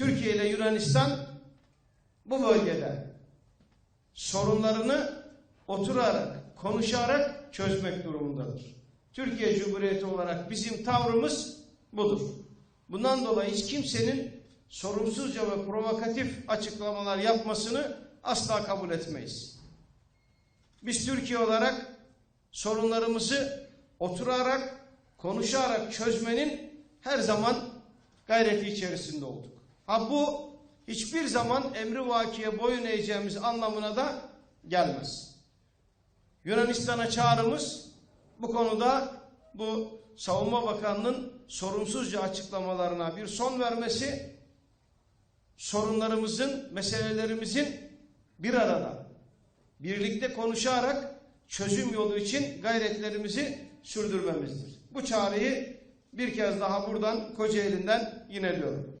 Türkiye ile Yunanistan bu bölgede sorunlarını oturarak, konuşarak çözmek durumundadır. Türkiye Cumhuriyeti olarak bizim tavrımız budur. Bundan dolayı hiç kimsenin sorumsuzca ve provokatif açıklamalar yapmasını asla kabul etmeyiz. Biz Türkiye olarak sorunlarımızı oturarak, konuşarak çözmenin her zaman gayreti içerisinde olduk. Ha bu hiçbir zaman emri vakiye boyun eğeceğimiz anlamına da gelmez. Yunanistan'a çağrımız bu konuda bu Savunma Bakanı'nın sorumsuzca açıklamalarına bir son vermesi, sorunlarımızın, meselelerimizin bir arada, birlikte konuşarak çözüm yolu için gayretlerimizi sürdürmemizdir. Bu çağrıyı bir kez daha buradan Kocaeli'nden yineliyorum.